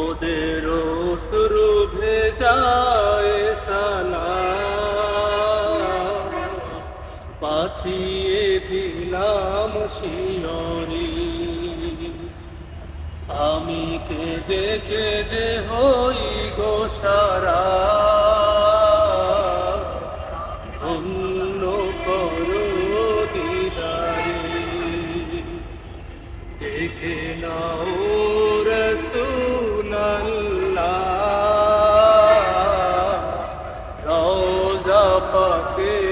ওদের শুরু ভেজায় সালাম পাঠিয়ে দিলাম শিয়রি। আমি কেঁদে কেঁদে হই গো সারা। দেখে নাও পাকে